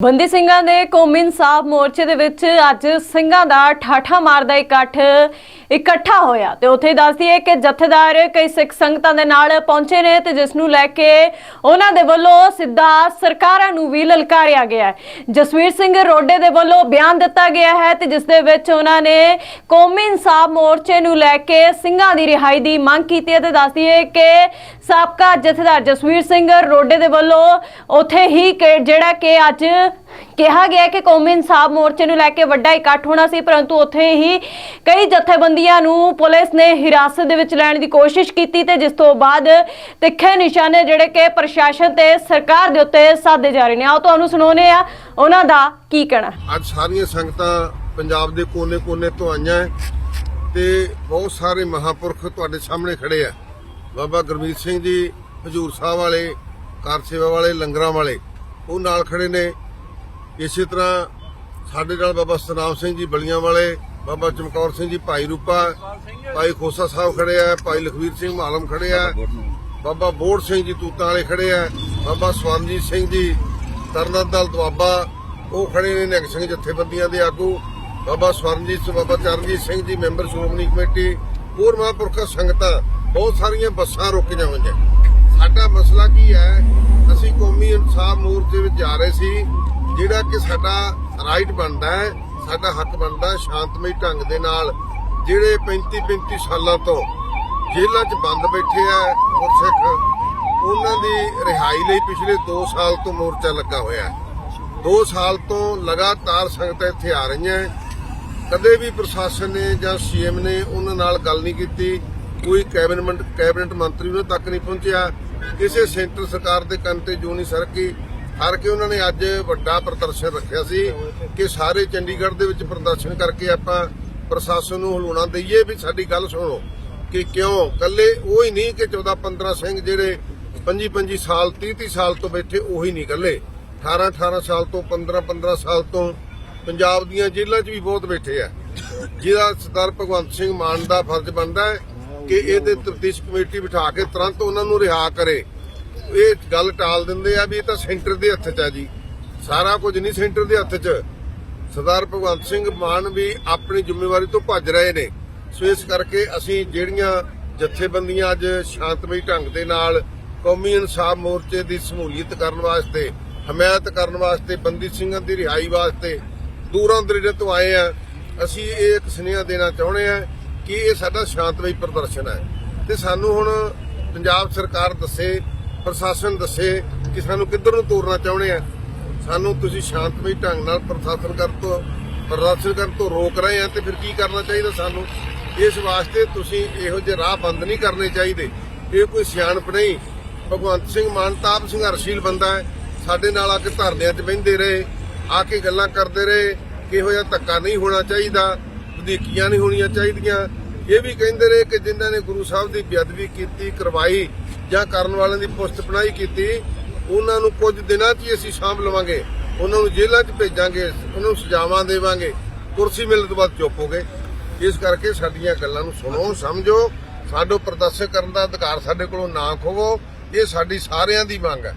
ਬੰਦੀ ਸਿੰਘਾਂ ਦੇ ਕੌਮੀ ਇਨਸਾਫ ਮੋਰਚੇ ਦੇ ਵਿੱਚ ਅੱਜ ਸਿੰਘਾਂ ਦਾ ਠਾਠਾ ਮਾਰਦਾ ਇਕੱਠ ਇਕੱਠਾ ਹੋਇਆ ਤੇ ਉੱਥੇ ਦੱਸਦੀ ਹੈ ਕਿ ਜਥੇਦਾਰ ਕਈ ਸਿੱਖ ਸੰਗਤਾਂ ਦੇ ਨਾਲ ਪਹੁੰਚੇ ਨੇ ਤੇ ਜਿਸ ਨੂੰ ਲੈ ਕੇ ਉਹਨਾਂ ਦੇ ਵੱਲੋਂ ਸਿੱਧਾ ਸਰਕਾਰਾਂ ਨੂੰ ਵੀ ਲਲਕਾਰਿਆ ਗਿਆ ਜਸਵੀਰ ਸਿੰਘ ਰੋਡੇ ਦੇ ਵੱਲੋਂ ਬਿਆਨ ਦਿੱਤਾ ਗਿਆ ਹੈ ਤੇ ਜਿਸ ਦੇ ਵਿੱਚ ਉਹਨਾਂ ਨੇ ਕੌਮੀ ਇਨਸਾਫ ਮੋਰਚੇ ਨੂੰ ਲੈ ਕੇ ਸਿੰਘਾਂ ਦੀ ਰਿਹਾਈ ਦੀ ਮੰਗ ਕੀਤੀ ਹੈ ਤੇ ਦੱਸਦੀ ਹੈ ਕਿ ਸਾਬਕਾ ਜਥੇਦਾਰ ਜਸਵੀਰ ਸਿੰਘ ਰੋਡੇ ਦੇ ਵੱਲੋਂ ਉੱਥੇ ਹੀ ਕਿ ਜਿਹੜਾ ਕਿ ਅੱਜ ਕਿਹਾ ਗਿਆ ਕਿ ਕੌਮੀ ਇਨਸਾਫ ਮੋਰਚੇ ਨੂੰ ਲੈ ਕੇ ਵੱਡਾ ਇਕੱਠ ਹੋਣਾ ਸੀ, ਪਰੰਤੂ ਉੱਥੇ ਹੀ ਕਈ ਜਥੇਬੰਦੀਆਂ ਨੂੰ ਪੁਲਿਸ ਨੇ ਹਿਰਾਸਤ ਦੇ ਵਿੱਚ ਲੈਣ ਦੀ ਕੋਸ਼ਿਸ਼ ਕੀਤੀ ਤੇ ਜਿਸ ਤੋਂ ਬਾਅਦ ਤਿੱਖੇ ਨਿਸ਼ਾਨੇ ਜਿਹੜੇ ਕਿ ਪ੍ਰਸ਼ਾਸਨ ਤੇ ਸਰਕਾਰ ਦੇ ਉੱਤੇ ਸਾਧੇ ਜਾ ਰਹੇ ਨੇ। ਆਓ ਤੁਹਾਨੂੰ ਸੁਣਾਉਂਦੇ ਆ ਉਹਨਾਂ ਦਾ ਕੀ ਕਹਿਣਾ। ਅੱਜ ਸਾਰੀਆਂ ਸੰਗਤਾਂ ਪੰਜਾਬ ਦੇ ਕੋਨੇ-ਕੋਨੇ ਤੋਂ ਆਈਆਂ ਤੇ ਬਹੁਤ ਸਾਰੇ ਮਹਾਪੁਰਖ ਤੁਹਾਡੇ ਸਾਹਮਣੇ ਖੜੇ ਆ। ਬਾਬਾ ਗੁਰਮੀਤ ਸਿੰਘ ਜੀ, ਹਜੂਰ ਸਾਹਿਬ ਵਾਲੇ, ਕਾਰ ਸੇਵਾ ਵਾਲੇ, ਲੰਗਰਾਂ ਵਾਲੇ, ਉਹ ਨਾਲ ਖੜੇ ਨੇ। ਇਸੇ ਤਰ੍ਹਾਂ ਸਾਡੇ ਨਾਲ ਬਾਬਾ ਸਤਨਾਮ ਸਿੰਘ ਜੀ ਬਲੀਆਂ ਵਾਲੇ, ਬਾਬਾ ਚਮਕੌਰ ਸਿੰਘ ਜੀ ਭਾਈ ਰੂਪਾ, ਭਾਈ ਖੋਸਾ ਸਾਹਿਬ ਖੜੇ ਆ, ਭਾਈ ਲਖਵੀਰ ਸਿੰਘ ਮਾਲਮ ਖੜੇ ਆ, ਬਾਬਾ ਬੋੜ ਸਿੰਘ ਜੀ ਤੂਤਾਂ ਵਾਲੇ ਖੜੇ ਆ, ਬਾਬਾ ਸਵਰਨਜੀਤ ਸਿੰਘ ਜੀ ਤਰਨਤ ਦਲ ਦੁਆਬਾ, ਉਹ ਖੜੇ ਨੇ ਨਿਹੰਗ ਸਿੰਘ ਜਥੇਬੰਦੀਆਂ ਦੇ ਆਗੂ, ਬਾਬਾ ਸਵਰਨਜੀਤ ਸਿੰਘ ਬਾਬਾ ਚਰਨਜੀਤ ਸਿੰਘ ਜੀ ਮੈਂਬਰ ਸ਼੍ਰੋਮਣੀ ਕਮੇਟੀ, ਹੋਰ ਮਹਾਂਪੁਰਖਾਂ ਸੰਗਤਾਂ, ਬਹੁਤ ਸਾਰੀਆਂ ਬੱਸਾਂ ਰੋਕੀਆਂ ਹੋਈਆਂ। ਸਾਡਾ ਮਸਲਾ ਕੀ ਹੈ, ਅਸੀਂ ਕੌਮੀ ਇਨਸਾਫ ਮੋਰਚੇ ਵਿੱਚ ਜਾ ਰਹੇ ਸੀ ਜਿਹੜਾ ਕਿ ਸਾਡਾ ਰਾਈਟ ਬਣਦਾ ਹੈ, ਸਾਡਾ ਹੱਕ ਬਣਦਾ ਸ਼ਾਂਤਮਈ ਢੰਗ ਦੇ ਨਾਲ। ਜਿਹੜੇ 35 35 ਸਾਲਾਂ ਤੋਂ ਜੇਲ੍ਹਾਂ 'ਚ ਬੰਦ ਬੈਠੇ ਆ ਗੁਰਸਿੱਖ ਉਹਨਾਂ ਦੀ ਰਿਹਾਈ ਲਈ ਪਿਛਲੇ 2 ਸਾਲ ਤੋਂ ਮੋਰਚਾ ਲੱਗਾ ਹੋਇਆ ਹੈ। 2 ਸਾਲ ਤੋਂ ਲਗਾਤਾਰ ਸੰਗਤਾਂ ਇੱਥੇ ਆ ਰਹੀਆਂ ਕਦੇ ਵੀ ਪ੍ਰਸ਼ਾਸਨ ਨੇ ਜਾਂ ਸੀਐਮ ਨੇ ਉਹਨਾਂ ਨਾਲ ਗੱਲ ਨਹੀਂ ਕੀਤੀ, ਕੋਈ ਕੈਬਨਿਟ ਕੈਬਨਿਟ ਮੰਤਰੀ ਉਹਨਾਂ ਤੱਕ ਨਹੀਂ ਪਹੁੰਚਿਆ। ਕਿਸੇ ਸੈਂਟਰ ਸਰਕਾਰ ਦੇ ਕੰਨ ਤੇ ਜੋ ਨਹੀਂ ਸਰਕੀ। ਹਰ ਕੇ ਉਹਨਾਂ ਨੇ ਅੱਜ ਵੱਡਾ ਪ੍ਰਦਰਸ਼ਨ ਰੱਖਿਆ ਸੀ ਕਿ ਸਾਰੇ ਚੰਡੀਗੜ੍ਹ ਦੇ ਵਿੱਚ ਪ੍ਰਦਰਸ਼ਨ ਕਰਕੇ ਆਪਾਂ ਪ੍ਰਸ਼ਾਸਨ ਨੂੰ ਹਲੂਣਾ ਦਈਏ ਵੀ ਸਾਡੀ ਗੱਲ ਸੁਣੋ ਕਿ ਕਿਉਂ? ਕੱਲੇ ਉਹ ਹੀ ਨਹੀਂ ਕਿ 14 15 ਸਿੰਘ ਜਿਹੜੇ 25 25 ਸਾਲ 30 30 ਸਾਲ ਤੋਂ ਬੈਠੇ ਉਹੀ ਨਹੀਂ ਕੱਲੇ 18 18 ਸਾਲ ਤੋਂ 15 15 ਸਾਲ ਤੋਂ ਪੰਜਾਬ ਦੀਆਂ ਜੇਲ੍ਹਾਂ 'ਚ ਵੀ ਬਹੁਤ ਬੈਠੇ ਆ। ਜਿਹਦਾ ਸਰਦਾਰ ਭਗਵੰਤ ਸਿੰਘ ਮਾਨ ਦਾ ਫਰਜ਼ ਬਣਦਾ ਹੈ ਕਿ ਇਹਦੇ ਤਫਤੀਸ਼ ਕਮੇਟੀ ਬਿਠਾ ਕੇ ਤੁਰੰਤ ਉਹਨਾਂ ਨੂੰ ਰਿਹਾ ਕਰੇ। ਇਹ ਗੱਲ ਟਾਲ ਦਿੰਦੇ ਆ ਵੀ ਇਹ ਤਾਂ ਸੈਂਟਰ ਦੇ ਹੱਥ 'ਚ ਆ ਜੀ। ਸਾਰਾ ਕੁਝ ਨਹੀਂ ਸੈਂਟਰ ਦੇ ਹੱਥ 'ਚ। ਸਰਦਾਰ ਭਗਵੰਤ ਸਿੰਘ ਮਾਨ ਵੀ ਆਪਣੀ ਜ਼ਿੰਮੇਵਾਰੀ ਤੋਂ ਭੱਜ ਰਹੇ ਨੇ। ਸੋ ਇਸ ਕਰਕੇ ਅਸੀਂ ਜਿਹੜੀਆਂ ਜਥੇਬੰਦੀਆਂ ਅੱਜ ਸ਼ਾਂਤਮਈ ਢੰਗ ਦੇ ਨਾਲ ਕੌਮੀ ਇਨਸਾਫ ਮੋਰਚੇ ਦੀ ਸਮੂਲੀਅਤ ਕਰਨ ਵਾਸਤੇ, ਹਮਾਇਤ ਕਰਨ ਵਾਸਤੇ, ਬੰਦੀ ਸਿੰਘਾਂ ਦੀ ਰਿਹਾਈ ਵਾਸਤੇ ਦੂਰਾਂ ਦਰੇਡੇ ਤੋਂ ਆਏ ਆ, ਅਸੀਂ ਇਹ ਇੱਕ ਸੁਨੇਹਾ ਦੇਣਾ ਚਾਹੁੰਦੇ ਆ ਕਿ ਇਹ ਸਾਡਾ ਸ਼ਾਂਤਮਈ ਪ੍ਰਦਰਸ਼ਨ ਹੈ। ਤੇ ਸਾਨੂੰ ਹੁਣ ਪੰਜਾਬ ਸਰਕਾਰ ਦੱਸੇ ਪ੍ਰਸ਼ਾਸਨ ਦੱਸੇ ਕਿ ਸਾਨੂੰ ਕਿੱਧਰ ਨੂੰ ਤੋਰਨਾ ਚਾਹੁੰਦੇ ਆ। ਸਾਨੂੰ ਤੁਸੀਂ ਸ਼ਾਂਤਮਈ ਢੰਗ ਨਾਲ ਪ੍ਰਸ਼ਾਸਨ ਕਰਨ ਤੋਂ ਪ੍ਰਦਰਸ਼ਨ ਕਰਨ ਤੋਂ ਰੋਕ ਰਹੇ ਆ ਤੇ ਫਿਰ ਕੀ ਕਰਨਾ ਚਾਹੀਦਾ ਸਾਨੂੰ? ਇਸ ਵਾਸਤੇ ਤੁਸੀਂ ਇਹੋ ਜਿਹੇ ਰਾਹ ਬੰਦ ਨਹੀਂ ਕਰਨੇ ਚਾਹੀਦੇ। ਇਹ ਕੋਈ ਸਿਆਣਪ ਨਹੀਂ। ਭਗਵੰਤ ਸਿੰਘ ਮਾਨਤਾਪ ਸੰਘਰਸ਼ੀਲ ਬੰਦਾ ਹੈ। ਸਾਡੇ ਨਾਲ ਆ ਕੇ ਧਰਨਿਆਂ 'ਚ ਬਹਿੰਦੇ ਰਹੇ, ਆ ਕੇ ਗੱਲਾਂ ਕਰਦੇ ਰਹੇ ਕਿਹੋ ਜਿਹਾ ਧੱਕਾ ਨਹੀਂ ਹੋਣਾ ਚਾਹੀਦਾ, ਵਧੀਕੀਆਂ ਨਹੀਂ ਹੋਣੀਆਂ ਚਾਹੀਦੀਆਂ। ਇਹ ਵੀ ਕਹਿੰਦੇ ਰਹੇ ਕਿ ਜਿਨ੍ਹਾਂ ਨੇ ਗੁਰੂ ਸਾਹਿਬ ਦੀ ਬੇਅਦਬੀ ਕੀਤੀ, ਕਰਵਾਈ ਜਾਂ ਕਰਨ ਵਾਲਿਆਂ ਦੀ ਪੁਸਤ ਪਣਾਈ ਕੀਤੀ, ਉਹਨਾਂ ਨੂੰ ਕੁਝ ਦਿਨਾਂ 'ਚ ਹੀ ਅਸੀਂ ਸਾਂਭ ਲਵਾਂਗੇ। ਉਹਨਾਂ ਨੂੰ ਜੇਲ੍ਹਾਂ 'ਚ ਭੇਜਾਂਗੇ, ਉਹਨਾਂ ਨੂੰ ਸਜ਼ਾਵਾਂ ਦੇਵਾਂਗੇ। ਕੁਰਸੀ ਮਿਲਣ ਤੋਂ ਬਾਅਦ ਚੁੱਪ ਹੋ ਇਸ ਕਰਕੇ ਸਾਡੀਆਂ ਗੱਲਾਂ ਨੂੰ ਸੁਣੋ, ਸਮਝੋ। ਸਾਡੋ ਪ੍ਰਦਰਸ਼ਨ ਕਰਨ ਦਾ ਅਧਿਕਾਰ ਸਾਡੇ ਕੋਲੋਂ ਨਾ ਖੋਵੋ। ਇਹ ਸਾਡੀ ਸਾਰਿਆਂ ਦੀ ਮੰਗ ਹੈ।